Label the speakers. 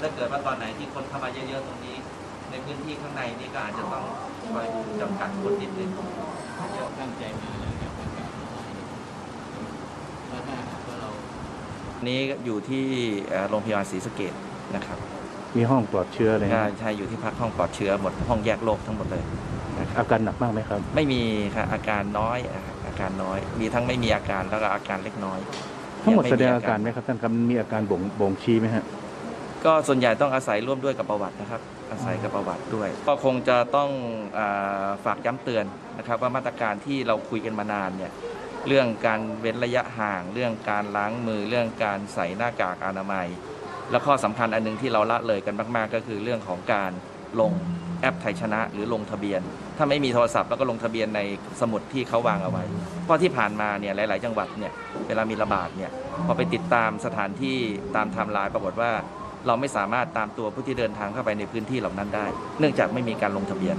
Speaker 1: ถ้าเกิดว่าตอนไหนที่คนเข้ามาเยอะๆตรงนี้ ในพื้นที่ข้างในนี่ก็อาจจะต้องคอยดูจำกัดคนนิดนึง
Speaker 2: ตั้งใจมาแล้วครับแล้วถ้าหากว่าเรา
Speaker 1: นี้อยู่ที่เอ่อโรงพยาบาลศรีสะเกดนะครับ
Speaker 3: มีห้องปลอดเชื้ออะไร
Speaker 1: ก็
Speaker 3: นะ
Speaker 1: ใช่อยู่ที่พักห้องปลอดเชื้อหมดห้องแยกโรคทั้งหมดเลยนะครับ
Speaker 3: อาการหนักมากไหมครับ
Speaker 1: ไม่มีครับอาการน้อยอะอาการน้อย มีทั้งไม่มีอาการแล้วก็อาการเล็กน้อย
Speaker 3: ทั้งหมด
Speaker 1: ยั
Speaker 3: แส
Speaker 1: ได
Speaker 3: งอาการไหมครับท่านครับมีอาการบ่งบ่งชี้ไหมฮะ
Speaker 1: ก็ส่วนใหญ่ต้องอาศัยร่วมด้วยกับประวัตินะครับ อาศัยกับประวัติด้วย ก็คงจะต้องอาฝากย้ำเตือนนะครับว่ามาตรการที่เราคุยกันมานานเนี่ยเรื่องการเว้นระยะห่าง เรื่องการล้างมือ เรื่องการใส่หน้ากากอนามัย แล้วข้อสำคัญอันหนึงที่เราละเลยกันมากๆ ก็คือเรื่องของการลงแอปไทยชนะ หรือลงทะเบียน ถ้าไม่มีโทรศัพท์แล้วก็ลงทะเบียนในสมุดที่เขาวางเอาไว้ เพราะที่ผ่านมาเนี่ยหลาย ๆ จังหวัดเนี่ยเวลามีระบาดเนี่ยพอไปติดตามสถานที่ตามไทม์ไลน์ปรากฏว่า เราไม่สามารถตามตัวผู้ที่เดินทางเข้าไปในพื้นที่เหล่านั้นได้ เนื่องจากไม่มีการลงทะเบียน